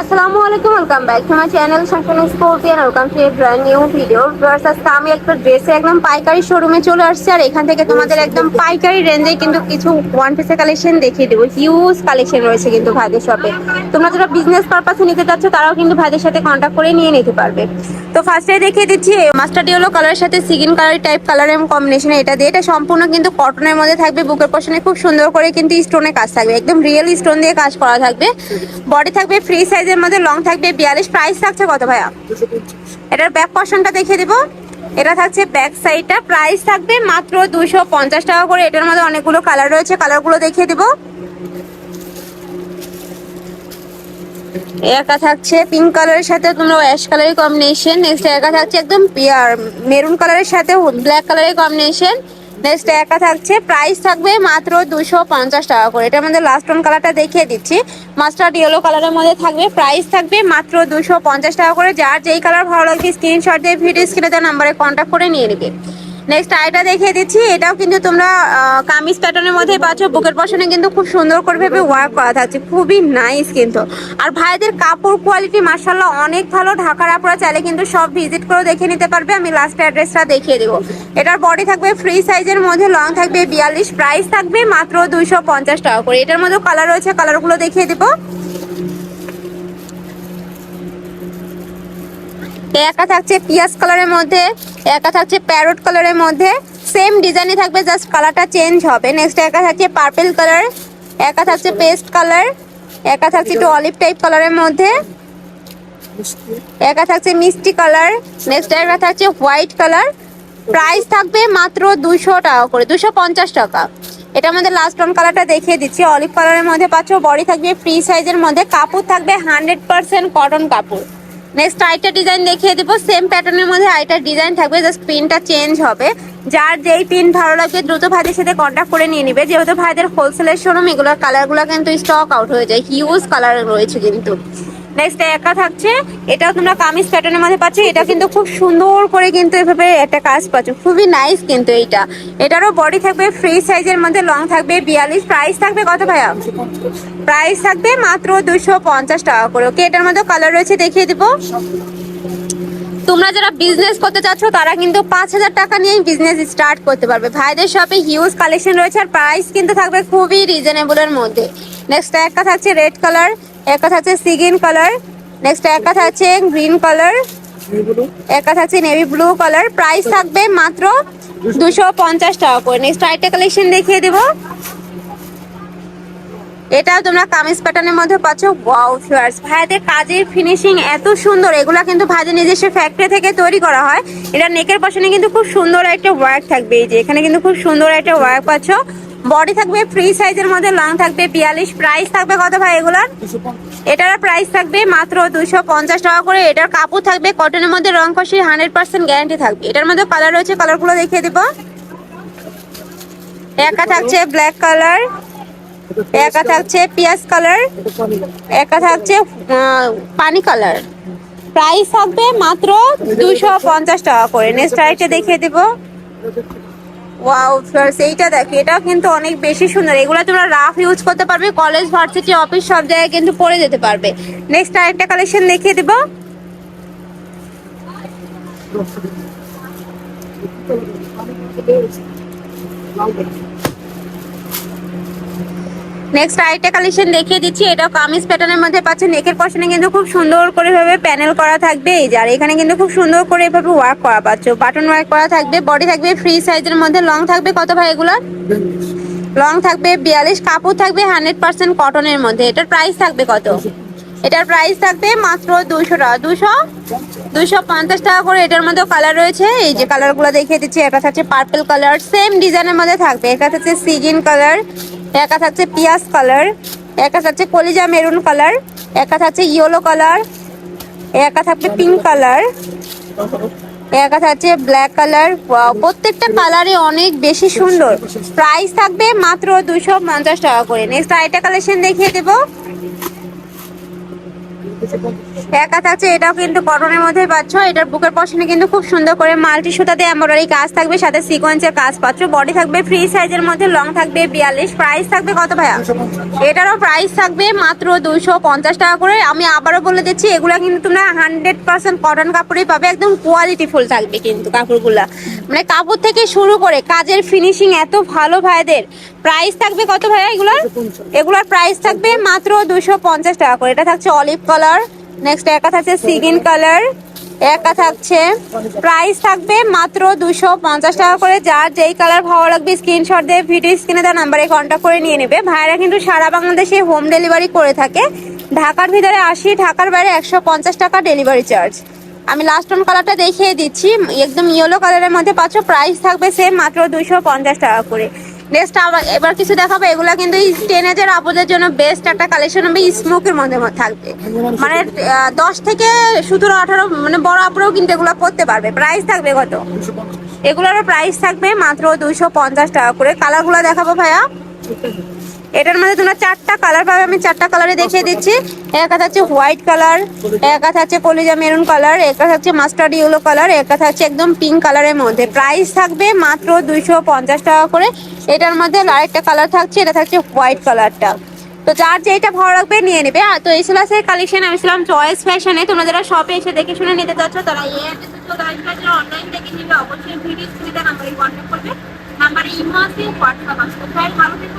আসসালামু আলাইকুম welcome back to my channel শাসন scorpion welcome to a brand new video viewers আজকে আমি একটা ড্রেসে একদম পাইকারি শোরুমে চলে আসছি আর এখান থেকে তোমাদের একদম পাইকারি রেঞ্জে কিন্তু কিছু ওয়ান পিসের কালেকশন দেখিয়ে দেবো। হিউজ কালেকশন রয়েছে কিন্তু ভাইদের শপে তোমরা যারা বিজনেস পারপাসে নিতে চাচ্ছ, তারাও কিন্তু ভাইদের সাথে কন্ট্যাক্ট করে নিয়ে নিতে পারবে। তো ফার্স্টে দেখিয়ে দিচ্ছি মাস্টার ইয়েলো কালারের সাথে সিগিন কালার টাইপ কালার এবং কম্বিনেশনে এটা দিয়ে। এটা সম্পূর্ণ কিন্তু কটনের মধ্যে থাকবে, বুকের পশনে খুব সুন্দর করে কিন্তু স্টোনে কাজ থাকবে। একদম রিয়েল স্টোন দিয়ে কাজ করা থাকবে। বডি থাকবে ফ্রি সাইজের মধ্যে লং থাকবে বিয়াল্লিশ। প্রাইস থাকছে কত ভাইয়া? এটার ব্যাক পশনটা দেখিয়ে দিব। এটা থাকছে ব্যাক সাইডটা প্রাইস থাকবে মাত্র দুশো পঞ্চাশ টাকা করে। এটার মধ্যে অনেকগুলো কালার রয়েছে। কালারগুলো দেখিয়ে দিব। একা থাকছে পিঙ্ক কালারের সাথে তোমরা অ্যাশ কালারের কম্বিনেশন নেক্সট একা থাকছে একদম মেরুন কালারের সাথে ব্ল্যাক কালারের কম্বিনেশন নেক্সট একা থাকছে প্রাইস থাকবে মাত্র দুশো পঞ্চাশ টাকা করে। এটার মধ্যে লাস্ট অন কালারটা দেখিয়ে দিচ্ছি। মাস্টার্ড ইয়েলো কালারের মধ্যে থাকবে প্রাইস থাকবে মাত্র দুশো পঞ্চাশ টাকা করে। যার যেই কালার ভালো লাগবে স্ক্রিনশট দিয়ে ভিডিও স্ক্রিনে তার নাম্বারে কন্ট্যাক্ট করে নিয়ে নেবে। নেক্সট আইটা দেখিয়ে দিচ্ছি। এটাও কিন্তু তোমরা কামিজ প্যাটার্নের মধ্যে পাচ্ছ। বুকের পশনে কিন্তু খুব সুন্দর করে ভেবে ওয়ার্ক করা থাকছে। খুবই নাইস কিন্তু। আর ভাইদের কাপড় কোয়ালিটি মার্শাল্লাহ অনেক ভালো। ঢাকার আপনারা চাইলে কিন্তু সব ভিজিট করে দেখে নিতে পারবে। আমি লাস্ট অ্যাড্রেসটা দেখিয়ে দেবো। এটার বডি থাকবে ফ্রি সাইজের মধ্যে লং থাকবে বিয়াল্লিশ। প্রাইস থাকবে মাত্র দুইশো পঞ্চাশ টাকা করে। এটার মধ্যে কালার রয়েছে কালারগুলো দেখিয়ে দেবো। একা থাকছে পিয়াজ কালারের মধ্যে একা থাকছে প্যারট কালারের মধ্যে। সেম ডিজাইনই থাকবে জাস্ট কালারটা চেঞ্জ হবে। নেক্সট একা থাকছে পার্পেল কালার একা থাকছে পেস্ট কালার একা থাকছে একটু অলিভ টাইপ কালারের মধ্যে একা থাকছে মিষ্টি কালার নেক্সট একা থাকছে হোয়াইট কালার প্রাইস থাকবে মাত্র দুশো টাকা করে দুশো পঞ্চাশ টাকা। এটা আমাদের লাস্ট অন কালারটা দেখিয়ে দিচ্ছি। অলিভ কালারের মধ্যে পাচ্ছ বডি থাকবে ফ্রি সাইজের মধ্যে। কাপড় থাকবে হান্ড্রেড পার্সেন্ট কটন কাপড়। নেক্সট আইটা ডিজাইন দেখিয়ে দিব। সেম প্যাটার্নের মধ্যে আইটার ডিজাইন থাকবে জাস্ট পিনটা চেঞ্জ হবে। যার যেই পিন ভালো লাগবে, দ্রুত ভাইদের সাথে কন্ট্যাক্ট করে নিয়ে নিবে। যেহেতু ভাইদের হোলসেলের শোরুম এগুলোর কালারগুলো কিন্তু স্টক আউট হয়ে যায়। হিউজ কালার রয়েছে কিন্তু। নেক্সট একা থাকছে। এটাও তোমরা কামিজ প্যাটার্নের মধ্যে পাচ্ছ। এটা কিন্তু খুব সুন্দর করে কিন্তু এভাবে একটা কাজ পাচ্ছ। খুবই নাইস কিন্তু এইটা। এটারও বডি থাকবে ফ্রি সাইজের মধ্যে লং থাকবে। বিয়াল্লিশ প্রাইস থাকবে কত ভাইয়া? প্রাইস থাকবে মাত্র দুশো পঞ্চাশ টাকা করে। ওকে এটার মধ্যে কালার রয়েছে, দেখিয়ে দিব। তোমরা যারা বিজনেস করতে চাচ্ছ, তারা কিন্তু পাঁচ হাজার টাকা নিয়ে বিজনেস স্টার্ট করতে পারবে। ভাইদের শপে হিউজ কালেকশন রয়েছে আর প্রাইস কিন্তু থাকবে খুবই রিজনেবলের মধ্যে। নেক্সট একটা থাকছে রেড কালার একটা থাকছে সিগিন কালার নেক্সট একটা থাকছে গ্রিন কালার একটা থাকছে নেভি ব্লু কালার প্রাইস থাকবে মাত্র দুশো পঞ্চাশ টাকা করে। নেক্সট আরেকটা কালেকশন দেখিয়ে দেবো। এটাও তোমরা কামিজ প্যাটার্নের মধ্যে পাচ্ছ। ওয়াও ফিয়ার্স ভাইদের কাজের ফিনিশিং এত সুন্দর। এগুলা কিন্তু ভাইদের নিজস্ব ফ্যাক্টরি থেকে তৈরি করা হয়। এটা নেকের পাশনে কিন্তু খুব সুন্দর একটা ওয়ার্ক থাকবে। এই যে এখানে কিন্তু খুব সুন্দর একটা ওয়ার্ক পাচ্ছ। বডি থাকবে ফ্রি সাইজের মধ্যে লং থাকবে বিয়াল্লিশ। প্রাইস থাকবে কত ভাই এগুলার? এটার প্রাইস থাকবে মাত্র দুশো পঞ্চাশ টাকা করে। এটার কাপড় থাকবে কটনের মধ্যে রং কষি হান্ড্রেড পার্সেন্ট গ্যারান্টি থাকবে। এটার মধ্যে কালার রয়েছে কালারগুলো দেখিয়ে দিব। একা থাকছে ব্ল্যাক কালার একা থাকছে পিয়াজ কালার একা থাকছে পানি কালার প্রাইস থাকবে মাত্র দুশো পঞ্চাশ টাকা করে। নেক্সট আরেকটা দেখিয়ে দেবো। ওয়াও ফ্লার্স এইটা দেখো, এটাও কিন্তু অনেক বেশি সুন্দর। এগুলো তোমরা রাফ ইউজ করতে পারবে কলেজ ভার্সিটি অফিস সব জায়গায় কিন্তু পরে যেতে পারবে। নেক্সট আরেকটা কালেকশন দেখিয়ে দেবো। নেক্সট আরেকটা কালেকশন দেখিয়ে দিচ্ছি। এটা কামিজ প্যাটার্নের মধ্যে পাচ্ছে নেকের পশনে কিন্তু খুব সুন্দর করে ভাবে প্যানেল করা থাকবে। এই যে, আর এখানে কিন্তু খুব সুন্দর করে এভাবে ওয়ার্ক করা পাচ্ছ। বাটন ওয়ার্ক করা থাকবে। বডি থাকবে ফ্রি সাইজের মধ্যে। লং থাকবে কত ভাই এগুলো? লং থাকবে বিয়াল্লিশ। কাপড় থাকবে হান্ড্রেড পার্সেন্ট কটনের মধ্যে। এটার প্রাইস থাকবে কত? এটার প্রাইস থাকবে মাত্র দুশো টাকা। দুশো দুশো পঞ্চাশ টাকা করে এটার মধ্যে কালার রয়েছে। এই যে কালারগুলো দেখিয়ে দিচ্ছি। একটা থাকছে পার্পল কালার সেম ডিজাইনের মধ্যে থাকবে। একটা থাকছে সিগিন কালার একা থাকছে পিয়াজ কালার, একা থাকছে কলিজা মেরুন কালার, একা থাকছে ইয়েলো কালার, একা থাকবে পিঙ্ক কালার, একা থাকছে ব্ল্যাক কালার। প্রত্যেকটা কালারে অনেক বেশি সুন্দর। প্রাইস থাকবে মাত্র দুশো পঞ্চাশ টাকা করে। নেক্সট আরেকটা কালেকশন দেখিয়ে দেবো। একা থাকছে এটাও কিন্তু কটনের মধ্যে পাচ্ছ। এটার বুকের পশনে কিন্তু খুব সুন্দর করে মাল্টি সুতাতে এমব্রয়ডারি কাজ থাকবে সাথে সিকোয়েন্সের কাজ পাচ্ছ বডি থাকবে ফ্রি সাইজের মধ্যে লং থাকবে বিয়াল্লিশ। প্রাইস থাকবে কত ভাইয়া? এটারও প্রাইস থাকবে মাত্র দুইশো পঞ্চাশ টাকা করে। আমি আবারও বলে দিচ্ছি এগুলা কিন্তু তোমরা হান্ড্রেড পার্সেন্ট কটন কাপড়ই পাবে একদম কোয়ালিটি ফুল থাকবে কিন্তু কাপড়গুলা। মানে কাপড় থেকে শুরু করে কাজের ফিনিশিং এত ভালো ভাইদের। প্রাইস থাকবে কত ভাইয়া এগুলার? এগুলার প্রাইস থাকবে মাত্র দুশো পঞ্চাশ টাকা করে। এটা থাকছে অলিভ কালার নেক্সট একা থাকছে সিগিন কালার একা থাকছে। প্রাইস থাকবে মাত্র দুশো পঞ্চাশ টাকা করে। যার যেই কালার ভালো লাগবে স্ক্রিনশট দিয়ে ভিডিও স্ক্রিনে তার নাম্বারে কন্ট্যাক্ট করে নিয়ে নেবে। ভাইরা কিন্তু সারা বাংলাদেশে হোম ডেলিভারি করে থাকে। ঢাকার ভিতরে আশি ঢাকার বাইরে একশো পঞ্চাশ টাকা ডেলিভারি চার্জ আমি লাস্ট অন কালারটা দেখিয়ে দিচ্ছি। একদম ইয়েলো কালারের মধ্যে পাচ্ছ। প্রাইস থাকবে সেম মাত্র দুশো পঞ্চাশ টাকা করে। নেক্সট আবার এবার কিছু দেখাবো, এগুলো কিন্তু এই টেনেজের আপুদের জন্য বেস্ট একটা কালেকশন হবে স্মোকের মধ্যে থাকবে। মানে দশ থেকে সতেরো, আঠারো মানে বড় আপুরাও কিন্তু এগুলো করতে পারবে। প্রাইস থাকবে কত? এগুলোর প্রাইস থাকবে মাত্র দুইশো পঞ্চাশ টাকা করে। কালারগুলো দেখাবো ভাইয়া। এটার মধ্যে তোমরা চারটা কালার পাবে। আমি চারটা কালারে দেখিয়ে দিচ্ছি। একটা থাকছে হোয়াইট কালার একটা থাকছে কলিজা মেরুন কালার এক একটা থাকছে মাস্টার্ড ইয়েলো কালার এক একটা থাকছে একদম পিঙ্ক কালারের মধ্যে। প্রাইস থাকবে মাত্র দুইশো পঞ্চাশ টাকা করে। এটার মধ্যে আরেকটা কালার থাকছে, এটা থাকছে হোয়াইট কালারটা তো যার যেটা ভালো লাগবে নিয়ে নেবে। আর তো এই ছিল কালেকশন আমি ছিলাম চয়েস ফ্যাশনে তোমরা যারা শপে এসে দেখে শুনে নিতে চাচ্ছ, তারা এই অনলাইন থেকে নিবে। অবশ্যই ভিডিও স্ক্রিনে নাম্বারে কন্ট্যাক্ট করবে। নাম্বারে ইমো আছে হোয়াটসঅ্যাপ আছে তো ভালো থেকো